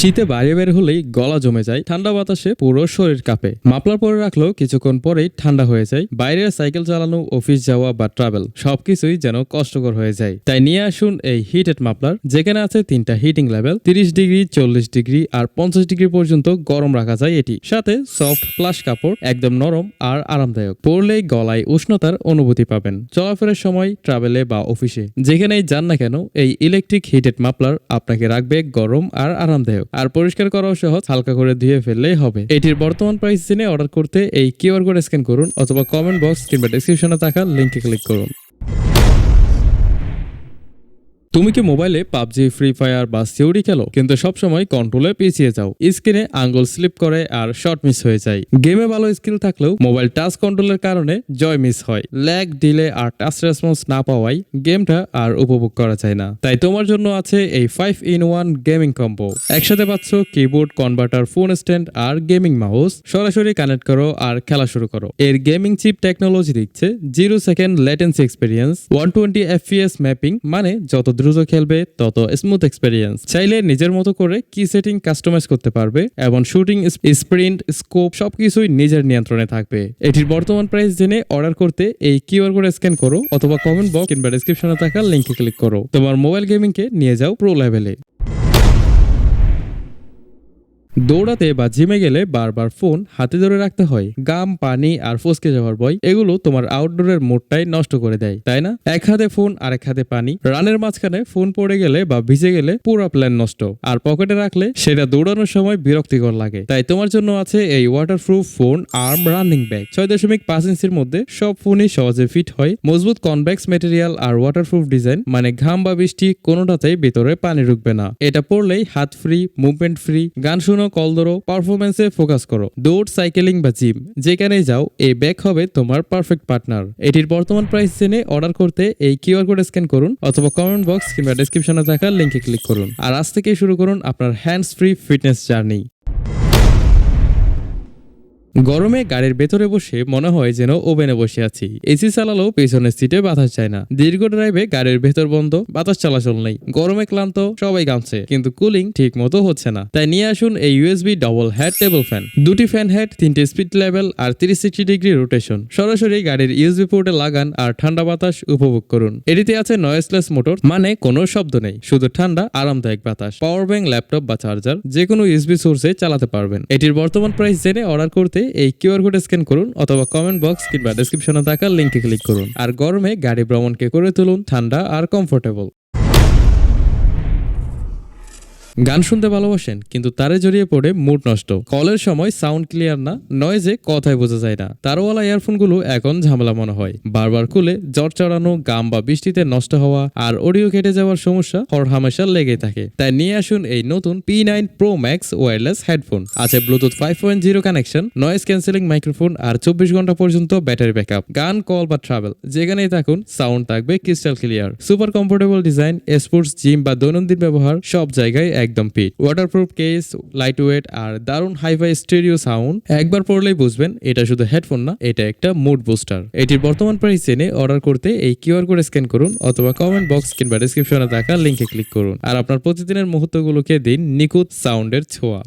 শীতে বাইরে বের হলেই গলা জমে যায়, ঠান্ডা বাতাসে পুরো শরীর কাঁপে। মাপলার পরে রাখলেও কিছুক্ষণ পরেই ঠান্ডা হয়ে যায়, বাইরে সাইকেল চালানো, অফিস যাওয়া বা ট্রাভেল সবকিছুই যেন কষ্টকর হয়ে যায়। তাই নিয়ে আসুন এই হিটেড মাপলার যেখানে আছে তিনটা হিটিং লেভেল তিরিশ ডিগ্রি, চল্লিশ ডিগ্রি আর পঞ্চাশ ডিগ্রি পর্যন্ত গরম রাখা যায় এটি। সাথে সফট প্লাস কাপড়, একদম নরম আর আরামদায়ক। পরলেই গলায় উষ্ণতার অনুভূতি পাবেন। চলাফেরার সময় ট্রাভেলে বা অফিসে যেখানেই যান না কেন, এই ইলেকট্রিক হিটেড মাপলার আপনাকে রাখবে গরম আর আরামদায়ক। আর পরিষ্কার করাও সহজ, হালকা করে ধুয়ে ফেললেই হবে। এটির বর্তমান প্রাইস জেনে অর্ডার করতে এই কিউআর কোড স্ক্যান করুন অথবা কমেন্ট বক্স কিংবা ডিসক্রিপশনে থাকা লিঙ্কে ক্লিক করুন। তুমি কি মোবাইলে পাবজি ফ্রি ফায়ার বা সিওরি খেলো? কিন্তু সবসময় কন্ট্রোলে পিছিয়ে যাও। স্ক্রিনে আঙ্গুল স্লিপ করে আর শর্ট মিস হয়ে যায়। গেমে ভালো স্কিল থাকলেও মোবাইল টাচ কন্ট্রোলের কারণে জয় মিস হয়। ল্যাগ ডিলে আর টাচ রেসপন্স না পাওয়ায় গেমটা আর উপভোগ করা যায় না। তাই তোমার জন্য আছে এই five in one gaming combo একসাথে পাচ্ছ কিবোর্ড কনভার্টার ফোন স্ট্যান্ড আর গেমিং মাউস সরাসরি কানেক্ট করো আর খেলা শুরু করো। এর গেমিং চিপ টেকনোলজি দিচ্ছে zero second latency experience one twenty FPS mapping মানে যত দ্রুত খেলবে, তত স্মুথ এক্সপেরিয়েন্স চাইলে নিজের মতো করে কি সেটিং কাস্টমাইজ করতে পারবে এবং শুটিং স্প্রিন্ট স্কোপ সবকিছুই নিজের নিয়ন্ত্রণে থাকবে। এটির বর্তমান প্রাইস জেনে অর্ডার করতে এই কিউআর কোড স্ক্যান করো অথবা কমেন্ট বক্স কিংবা ডিসক্রিপশনে থাকা লিঙ্কে ক্লিক করো। তোমার মোবাইল গেমিংকে নিয়ে যাও প্রো লেভেলে দৌড়াতে বা জিমে গেলে বারবার ফোন হাতে ধরে রাখতে হয়। গাম, পানি আর ফসকে যাওয়ার ভয়, এগুলো তোমার আউটডোরের মোডটাই নষ্ট করে দেয়, তাই না? এক হাতে ফোন আর এক হাতে পানি, রানের মাঝখানে ফোন পড়ে গেলে বা ভিজে গেলে পুরো প্ল্যান নষ্ট। আর পকেটে রাখলে সেটা দৌড়ানোর সময় বিরক্তিকর লাগে। তাই তোমার জন্য আছে এই waterproof phone arm running bag ছয় দশমিক পাঁচ ইঞ্চির মধ্যে সব ফোনই সহজে ফিট হয়। মজবুত কনভেক্স মেটেরিয়াল আর ওয়াটারপ্রুফ ডিজাইন মানে ঘাম বা বৃষ্টি কোনোটাতেই ভিতরে পানি ঢুকবে না। এটা পড়লেই হাত ফ্রি মুভমেন্ট ফ্রি গান শুনো কল ধরো পারফরমেন্সে ফোকাস করো। দৌড় সাইকেলিং বা জিম যেখানে যাও এই ব্যাগ হবে তোমার পারফেক্ট পার্টনার এটির বর্তমান প্রাইস জেনে অর্ডার করতে এই কিউআর কোড স্ক্যান করুন অথবা কমেন্ট বক্স কিংবা ডেসক্রিপশনে থাকা লিঙ্কে ক্লিক করুন। আর আজ থেকে শুরু করুন আপনার হ্যান্ডস ফ্রি ফিটনেস জার্নি গরমে গাড়ির ভেতরে বসে মনে হয় যেন ওভেনে বসে আছি। এসি চালালেও পেছনের সিটে বাতাস যায় না। দীর্ঘ ড্রাইভে গাড়ির ভেতর বন্ধ, বাতাস চলাচল নেই। গরমে ক্লান্ত, সবাই গামছে কিন্তু কুলিং ঠিক মতো হচ্ছে না। তাই নিয়ে আসুন এই USB double head table fan দুটি ফ্যান হেড তিনটি স্পিড লেভেল আর তিরিশ সিক্সটি ডিগ্রি রোটেশন সরাসরি গাড়ির ইউএসবি পোর্টে লাগান আর ঠান্ডা বাতাস উপভোগ করুন। এটিতে আছে নয়েসলেস মোটর মানে কোনো শব্দ নেই। শুধু ঠান্ডা, আরামদায়ক বাতাস। পাওয়ার ব্যাংক ল্যাপটপ বা চার্জার যে কোনো ইউএসবি সোর্সে চালাতে পারবেন। এটির বর্তমান প্রাইস জেনে অর্ডার করতে এই কিউআর কোড স্ক্যান করুন অথবা কমেন্ট বক্স কিংবা ডেসক্রিপশনে থাকা লিঙ্কে ক্লিক করুন। আর গরমে গাড়ি ভ্রমণকে করে তুলুন ঠান্ডা আর কমফোর্টেবল গান শুনতে ভালোবাসেন, কিন্তু তারে জড়িয়ে পড়ে মুড নষ্ট। কলের সময় সাউন্ড ক্লিয়ার না নয়েজে কথাই বোঝা যায় না। তারওয়ালা ইয়ারফোনগুলো এখন ঝামেলা মনে হয়। বারবার খুলে জ্বর চড়ানো, গাম বা বৃষ্টিতে নষ্ট হওয়া আর অডিও কেটে যাওয়ার সমস্যা হর হামেশা লেগেই থাকে। তাই নিয়ে আসুন এই নতুন P nine pro max wireless headphone আছে Bluetooth five point zero connection noise cancelling microphone আর চব্বিশ ঘণ্টা পর্যন্ত ব্যাটারি ব্যাকআপ গান কল বা ট্রাভেল যেখানেই থাকুন সাউন্ড থাকবে crystal clear super comfortable design sports gym বা দৈনন্দিন ব্যবহার সব জায়গায় একদম fit waterproof case light weight আর দারুণ হাইফাই স্টেরিও সাউন্ড একবার পড়লেই বুঝবেন এটা শুধু হেডফোন না, এটা একটা মুড বুস্টার এটির বর্তমান প্রাইস জেনে অর্ডার করতে এই কিউআর কোড স্ক্যান করুন অথবা কমেন্ট বক্স কিংবা ডিসক্রিপশনে থাকা লিঙ্কে ক্লিক করুন। আর আপনার প্রতিদিনের মুহূর্তগুলোকে দিন নিখুঁত সাউন্ডের ছোঁয়া।